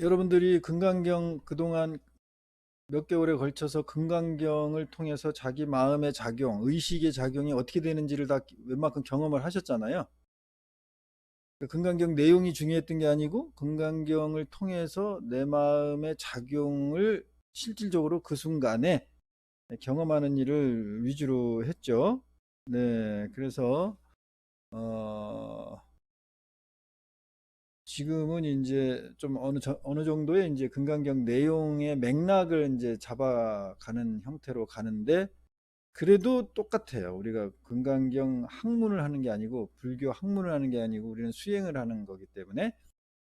여러분들이 금강경 그동안 몇 개월에 걸쳐서 금강경을 통해서 자기 마음의 작용, 의식의 작용이 어떻게 되는지를 다 웬만큼 경험을 하셨잖아요. 그 금강경 내용이 중요했던 게 아니고 금강경을 통해서 내 마음의 작용을 실질적으로 그 순간에 경험하는 일을 위주로 했죠. 네, 그래서 어, 지금은 이제 좀 어느 저- 어느 정도의 이제 금강경 내용의 맥락을 이제 잡아가는 형태로 가는데 그래도 똑같아요. 우리가 금강경 학문을 하는 게 아니고 불교 학문을 하는 게 아니고 우리는 수행을 하는 거기 때문에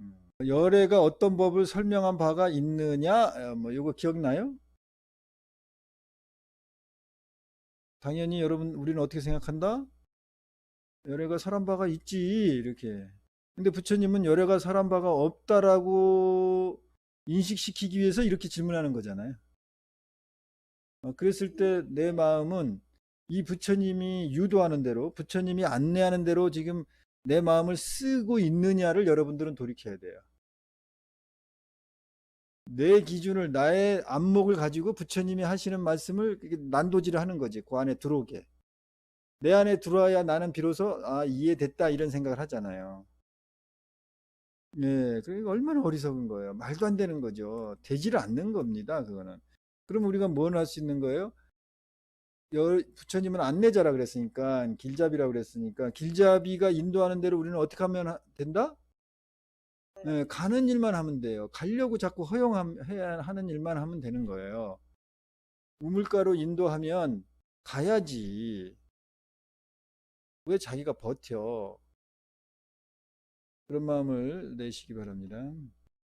음, 열애가 어떤 법을 설명한 바가 있느냐 어, 뭐 이거 기억나요? 당연히 여러분 우리는 어떻게 생각한다? 열애가 설한 바가 있지 이렇게 근데 부처님은 열애가 설한 바가 없다라고 인식시키기 위해서 이렇게 질문하는 거잖아요. 어, 그랬을 때 내 마음은 이 부처님이 유도하는 대로, 부처님이 안내하는 대로 지금 내 마음을 쓰고 있느냐를 여러분들은 돌이켜야 돼요. 내 기준을, 나의 안목을 가지고 부처님이 하시는 말씀을 난도질을 하는 거지. 그 안에 들어오게. 내 안에 들어와야 나는 비로소, 아, 이해됐다, 이런 생각을 하잖아요. 예, 그러니까 얼마나 어리석은 거예요. 말도 안 되는 거죠. 되지를 않는 겁니다, 그거는. 그럼 우리가 뭘 할 수 있는 거예요? 열- 부처님은 안내자라 그랬으니까, 길잡이라 그랬으니까, 길잡이가 인도하는 대로 우리는 어떻게 하면 하- 된다? 예, 가는 일만 하면 돼요. 가려고 자꾸 허용해야 하는 일만 하면 되는 거예요. 우물가로 인도하면 가야지. 왜 자기가 버텨? 그런 마음을 내시기 바랍니다.